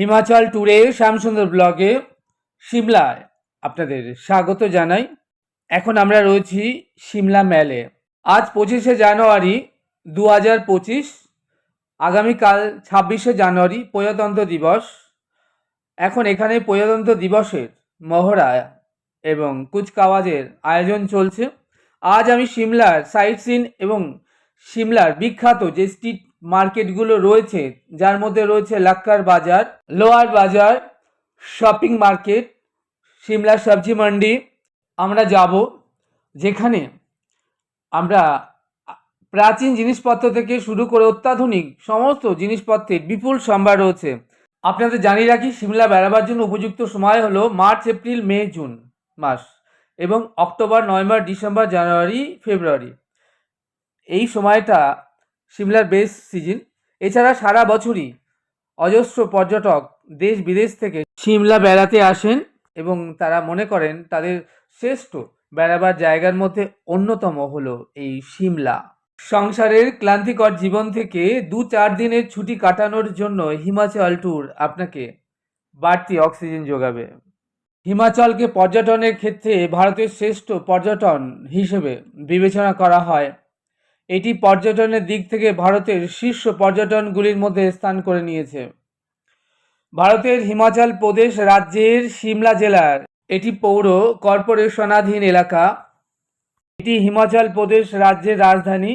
হিমাচল ট্যুরে শ্যামসুন্দর ব্লগে সিমলায় আপনাদের স্বাগত জানাই। এখন আমরা রয়েছি সিমলা মেলে। আজ পঁচিশে জানুয়ারি দু হাজার পঁচিশ, আগামীকাল ছাব্বিশে জানুয়ারি প্রজাতন্ত্র দিবস। এখন এখানে প্রজাতন্ত্র দিবসের মহড়া এবং কুচকাওয়াজের আয়োজন চলছে। আজ আমি সিমলার সাইট সিন এবং সিমলার বিখ্যাত যে স্ট্রিট মার্কেটগুলো রয়েছে, যার মধ্যে রয়েছে লাক্কার বাজার, লোয়ার বাজার, শপিং মার্কেট সিমলা সবজি মান্ডি। আমরা যাব যেখানে আমরা প্রাচীন জিনিসপত্র থেকে শুরু করে অত্যাধুনিক সমস্ত জিনিসপত্রের বিপুল সম্ভার রয়েছে। আপনাদের জানিয়ে রাখি, সিমলা বেড়াবার জন্য উপযুক্ত সময় হলো মার্চ, এপ্রিল, মে, জুন মাস এবং October, November, December, January, February. এই সময়টা সিমলার বেস্ট সিজন। এছাড়া সারা বছরই অজস্র পর্যটক দেশ বিদেশ থেকে সিমলা বেড়াতে আসেন এবং তারা মনে করেন তাদের শ্রেষ্ঠ বেড়াবার জায়গার মধ্যে অন্যতম হলো এই সিমলা। সংসারের ক্লান্তিকর জীবন থেকে দু চার দিনের ছুটি কাটানোর জন্য হিমাচল ট্যুর আপনাকে বাড়তি অক্সিজেন যোগাবে। হিমাচলকে পর্যটনের ক্ষেত্রে ভারতের শ্রেষ্ঠ পর্যটন হিসেবে বিবেচনা করা হয় এটি পর্যটনের দিক থেকে ভারতের শীর্ষ পর্যটনগুলির মধ্যে স্থান করে নিয়েছে। ভারতের হিমাচল প্রদেশ রাজ্যের সিমলা জেলার এটি পৌর কর্পোরেশনাধীন এলাকা। এটি হিমাচল প্রদেশ রাজ্যের রাজধানী।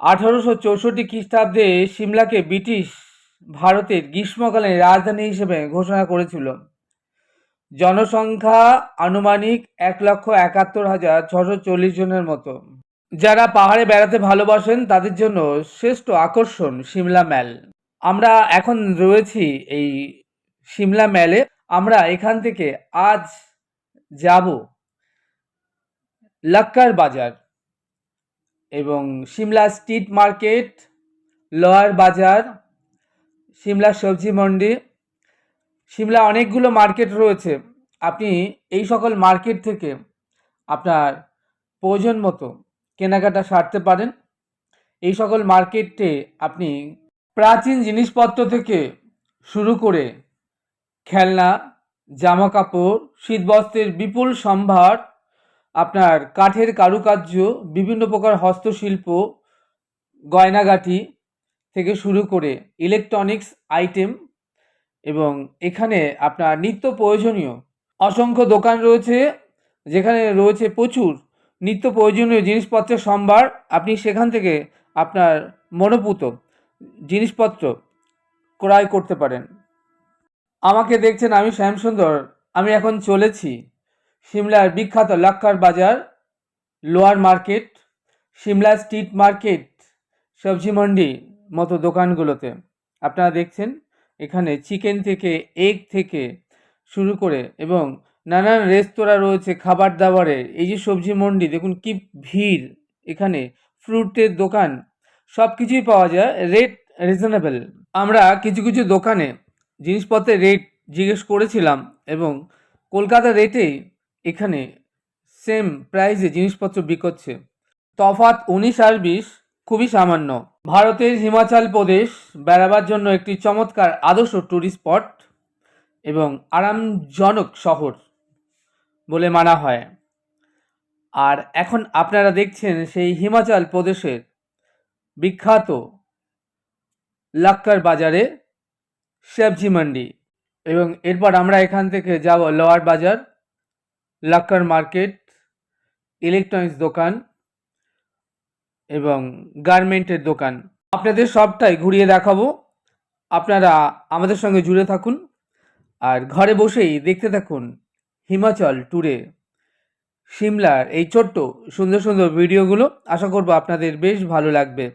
আঠারোশো চৌষট্টি খ্রিস্টাব্দে সিমলাকে ব্রিটিশ ভারতের গ্রীষ্মকালীন রাজধানী হিসেবে ঘোষণা করেছিল। জনসংখ্যা আনুমানিক এক লক্ষ একাত্তর হাজার ছশো চল্লিশ জনের মতো। যারা পাহাড়ে বেড়াতে ভালোবাসেন, তাদের জন্য শ্রেষ্ঠ আকর্ষণ সিমলা ম্যাল আমরা এখন রয়েছি এই সিমলা ম্যালে আমরা এখান থেকে আজ যাব লাক্কার বাজার এবং সিমলা স্ট্রিট মার্কেট লোয়ার বাজার সিমলা সবজি মন্ডি সিমলা অনেকগুলো মার্কেট রয়েছে। আপনি এই সকল মার্কেট থেকে আপনার প্রয়োজন মতো কেনাকাটা সারতে পারেন। এই সকল মার্কেটে আপনি প্রাচীন জিনিসপত্র থেকে শুরু করে খেলনা জামা কাপড় শীতবস্ত্রের বিপুল সম্ভার, আপনার কাঠের কারুকার্য, বিভিন্ন প্রকার হস্তশিল্প, গয়নাগাটি থেকে শুরু করে ইলেকট্রনিক্স আইটেম এবং এখানে আপনার নিত্য প্রয়োজনীয় অসংখ্য দোকান রয়েছে, যেখানে রয়েছে প্রচুর নিত্য প্রয়োজনীয় জিনিসপত্রের সম্ভার আপনি সেখান থেকে আপনার মনোপুত জিনিসপত্র ক্রয় করতে পারেন। আমাকে দেখছেন আমি শ্যামসুন্দর, আমি এখন চলেছি সিমলার বিখ্যাত লাক্কার বাজার, lower market, Shimla street market, সবজি মন্ডি মতো দোকানগুলোতে। আপনারা দেখছেন এখানে চিকেন থেকে, এগ থেকে শুরু করে এবং নানান রেস্তোরাঁ রয়েছে খাবার দাবারের এই যে সবজি মন্ডি, দেখুন কি ভিড় এখানে। ফ্রুটের দোকান সব কিছুই পাওয়া যায় রেট রিজনেবল আমরা কিছু কিছু দোকানে জিনিসপত্রের রেট জিজ্ঞেস করেছিলাম এবং কলকাতা রেটে এখানে সেম প্রাইসে জিনিসপত্র বিকোচ্ছে তফাত উনিশ আর বিশ খুবই সামান্য। ভারতের হিমাচল প্রদেশ বেড়াবার জন্য একটি চমৎকার আদর্শ ট্যুরিস্ট স্পট এবং আরামজনক শহর। বলে মানা হয়। আর এখন আপনারা দেখছেন সেই হিমাচল প্রদেশের বিখ্যাত লাক্কার বাজারে সবজি মান্ডি। এবং এরপর আমরা এখান থেকে যাব লোয়ার বাজার, লাক্কার মার্কেট, ইলেকট্রনিক্স দোকান এবং গার্মেন্টের দোকান। আপনাদের সবটাই ঘুরিয়ে দেখাবো। আপনারা আমাদের সঙ্গে জুড়ে থাকুন। আর ঘরে বসেই দেখতে থাকুন। হিমাচল ট্যুরে সিমলার এই ছোট্ট সুন্দর সুন্দর ভিডিওগুলো আশা করব আপনাদের বেশ ভালো লাগবে।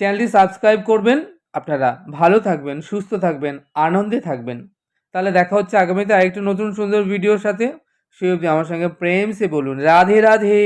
চ্যানেলটি সাবস্ক্রাইব করবেন, আপনারা ভালো থাকবেন, সুস্থ থাকবেন, আনন্দে থাকবেন। তাহলে দেখা হচ্ছে আগামীতে আরেকটা নতুন সুন্দর ভিডিওর সাথে। সে অবধি আমার সঙ্গে প্রেমসে বলুন। রাধে রাধে!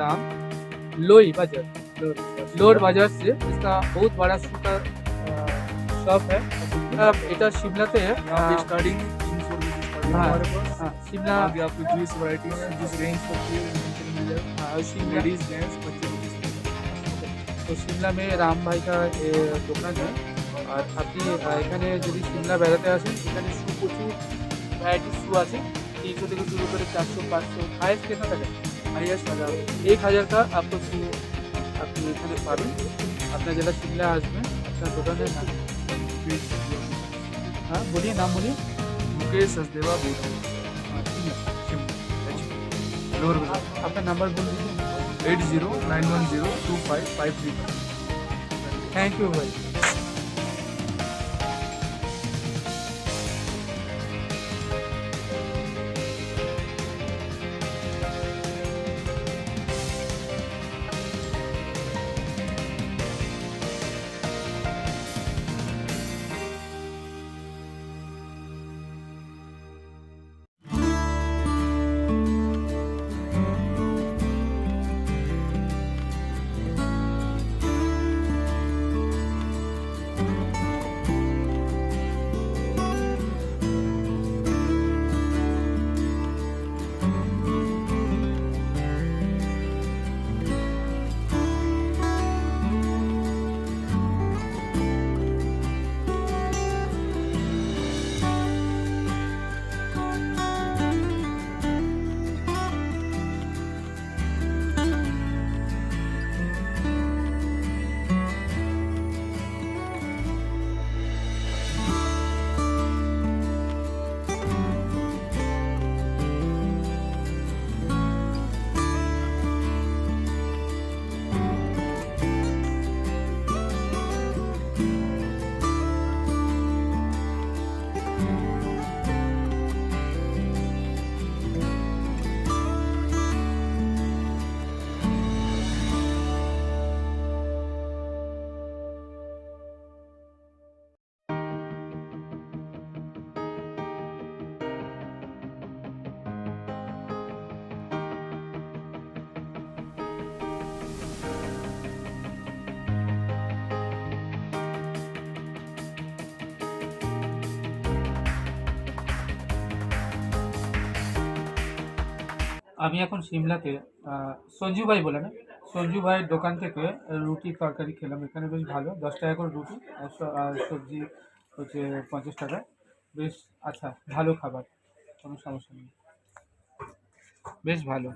नाम लोई बाजार लोर बाजार से इसका बहुत बड़ा शू का शॉप है अब এটা শিমলাতে यहाँ पे स्टार्टिंग तीन सौ रुपये से starting है हाँ। हमारे पास हाँ, शिमला आगे आपको जूस वैरायटी में जूस रेंज सबकी नीचे मिल जाएगा हाँ, शिमला लेडीज जेंट्स बच्चे रुपीज़ তো সিমলা মে রাম ভাইকা এ, দোকান है আর আপনি আহ, এখানে যদি সিমলা বেড়াতে আসেন এখানে শু প্রচুর ভ্যারাইটি শু আছে তিনশো থেকে শুরু করে চারশো পাঁচশো হাইস্ট কেনা থাকে आईएस हज़ार एक हज़ार का आपको आपकी पार्टी अपना जिला शिमला आज में अपना दुकान है हाँ बोलिए नाम बोलिए। मुकेश सचदेवा बोल लोअर बाज़ार आपका नंबर बोल दीजिए। Eight zero nine one zero two five five three five. Thank you भाई। আমি এখন সিমলাতে সঞ্জু ভাই বলে না, সঞ্জু ভাইয়ের দোকান থেকে রুটি তরকারি খেলাম। এখানে বেশ ভালো, দশ টাকা করে রুটি আর সবজি হচ্ছে পঞ্চাশ টাকা। বেশ আচ্ছা ভালো খাবার, কোনো সমস্যা নেই। বেশ ভালো।